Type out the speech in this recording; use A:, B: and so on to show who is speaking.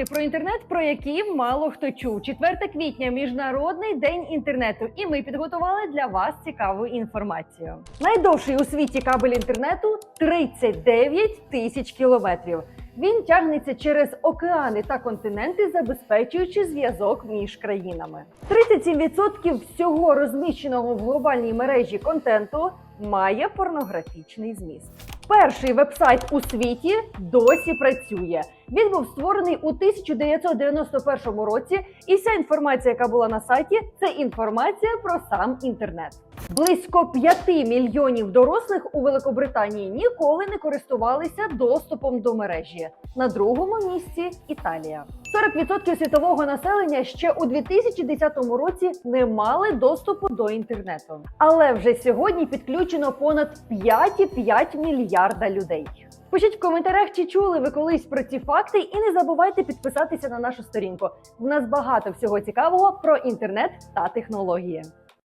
A: Факти про інтернет, про які мало хто чув. 4 квітня міжнародний день інтернету, і ми підготували для вас цікаву інформацію. Найдовший у світі кабель інтернету 39 тисяч кілометрів. Він тягнеться через океани та континенти, забезпечуючи зв'язок між країнами. 37% всього розміщеного в глобальній мережі контенту має порнографічний зміст. Перший вебсайт у світі досі працює. Він був створений у 1991 році, і вся інформація, яка була на сайті, це інформація про сам інтернет. Близько 5 мільйонів дорослих у Великобританії ніколи не користувалися доступом до мережі. На другому місці Італія. 40% світового населення ще у 2010 році не мали доступу до інтернету. Але вже сьогодні підключено понад 5,5 мільярда людей. Пишіть в коментарях, чи чули ви колись про ці факти, і не забувайте підписатися на нашу сторінку. В нас багато всього цікавого про інтернет та технології.